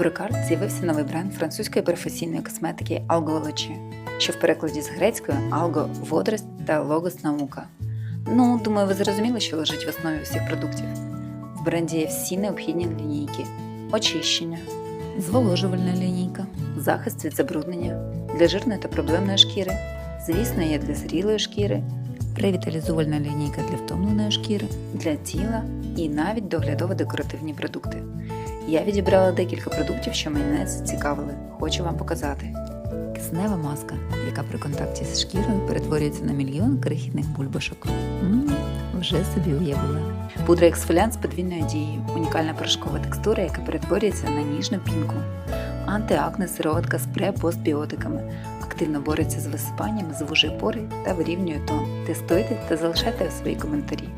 Брикард з'явився новий бренд французької професійної косметики Algology, що в перекладі з грецької алго водорость та логос наука. Ну, думаю, ви зрозуміли, що лежить в основі всіх продуктів. В бренді є всі необхідні лінійки: очищення, зволожувальна лінійка, захист від забруднення для жирної та проблемної шкіри. Звісно, є для зрілої шкіри, ревіталізувальна лінійка для втомленої шкіри, для тіла і навіть доглядово-декоративні продукти. Я відібрала декілька продуктів, що мене зацікавили. Хочу вам показати. Киснева маска, яка при контакті з шкірою перетворюється на мільйон крихітних бульбашок. м вже собі уявила. Пудра ексфоліант з подвійною дією, унікальна порошкова текстура, яка перетворюється на ніжну пінку. Антиакне сироватка з препостбіотиками. Активно бореться з висипанням, звужує пори та вирівнює тон. Тестуйте та залишайте свої коментарі.